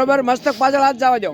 બરોબર મસ્તક પાછળ હાથ જવા દો.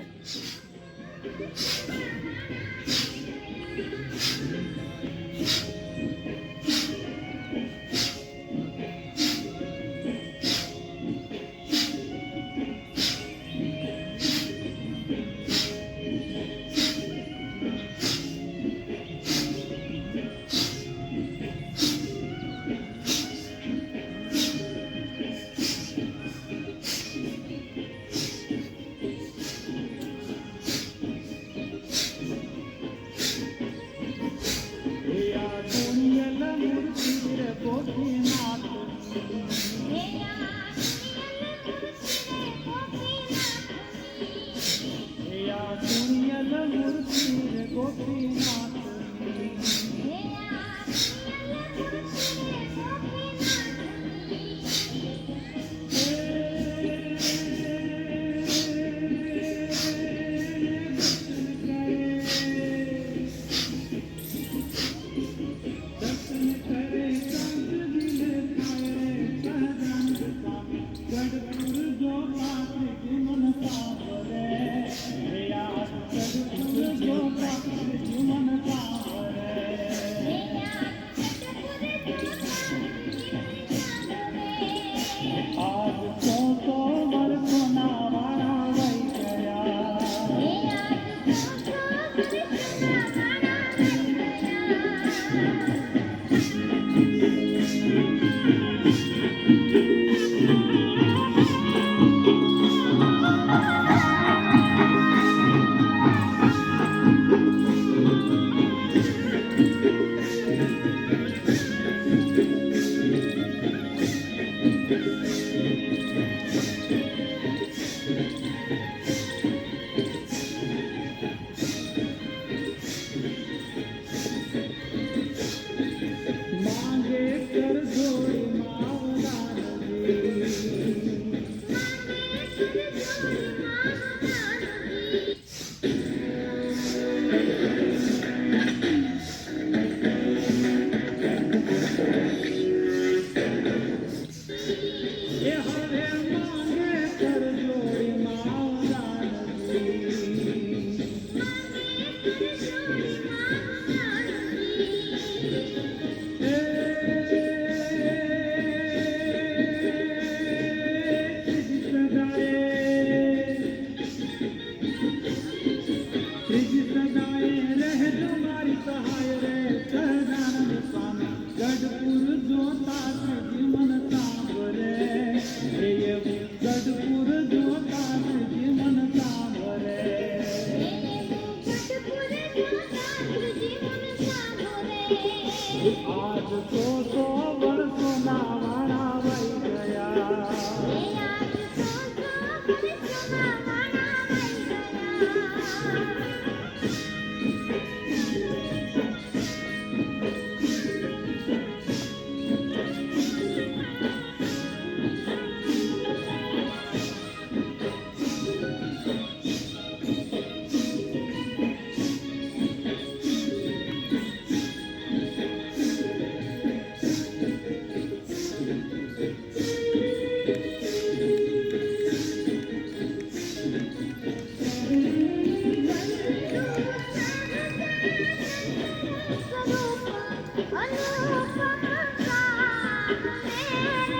Oh, my God.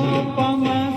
ोपम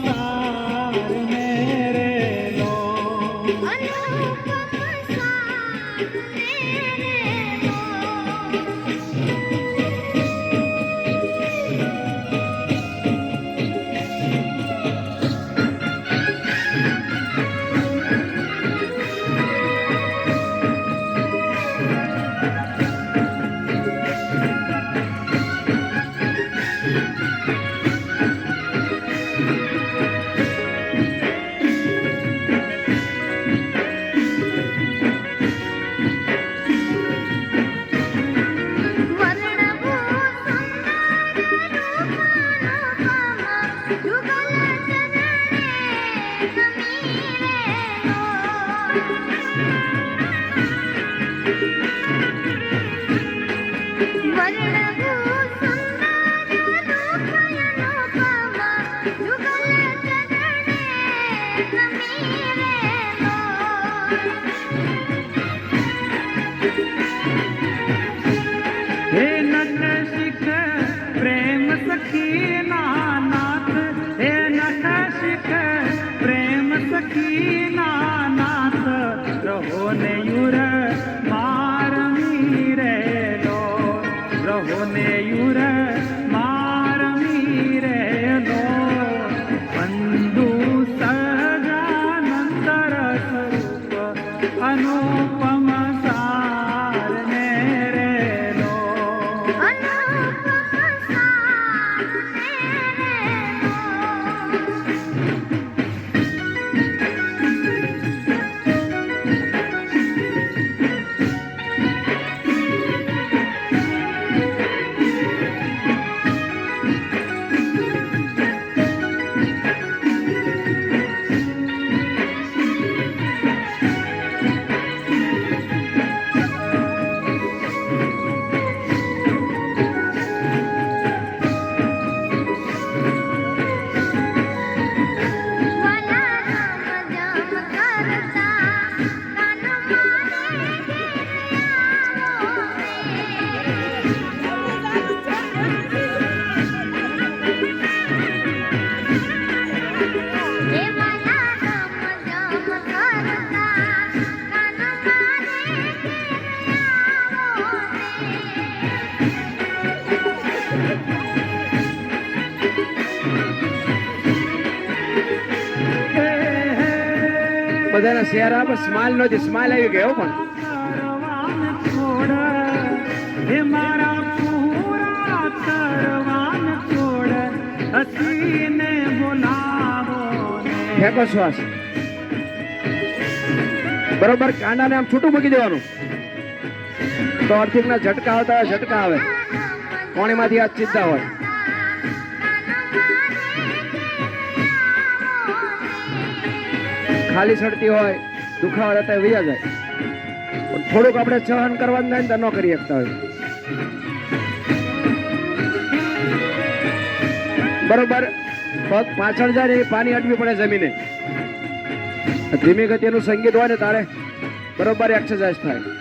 બધાના આપે સ્માઇલ નહોતી સ્માઇલ આવી ગયો પણ. મારા પૂરા કરવાન છોડ હસીને બોલાવો ફેંકો શ્વાસ બરોબર કાંડાને આમ છૂટું મૂકી દેવાનું. તો અર્થિકના ઝટકા આવતા ઝટકા આવે. કોણીમાંથી આ ચિંતા હોય? ખાલી સડતી હોય, દુખાવા રહેતા વૈયા જાય. પણ થોડુંક આપણે સહન કરવાનું જાય ને તો ન કરી શકતા હોય. બરોબર. પગ પાછળ જાય ને એ પાણી અડવી પડે જમીને. ધીમી ગતિનું સંગીત હોય ને તારે, બરોબર એક્સરસાઇઝ થાય.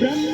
Brahma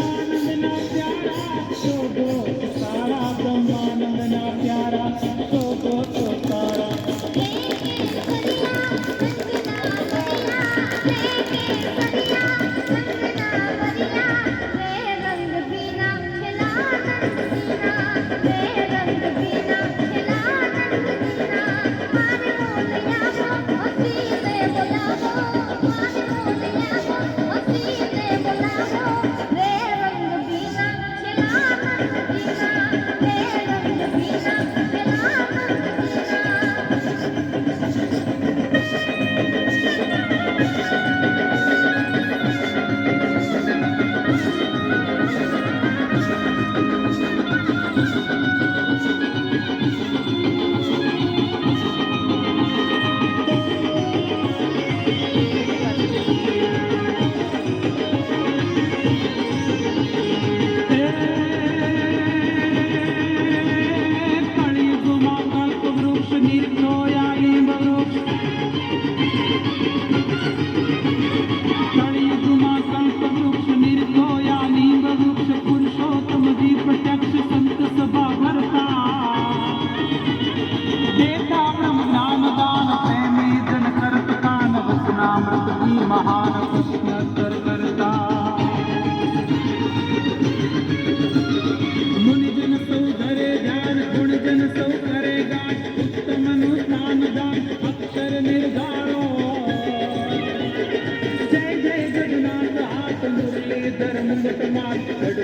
Sekanat,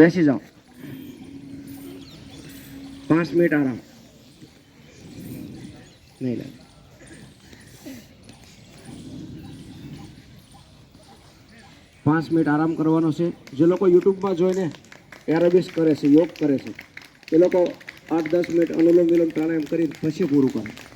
બેસી જાઓ. પાંચ મિનિટ આરામ. નહીં લાગે. પાંચ મિનિટ આરામ કરવાનો છે. જે લોકો યુટ્યુબમાં જોઈને એરોબિક્સ કરે છે, યોગ કરે છે, એ લોકો આઠ દસ મિનિટ અનુલોમ વિલોમ પ્રાણાયામ કરી પછી પૂરું કરે.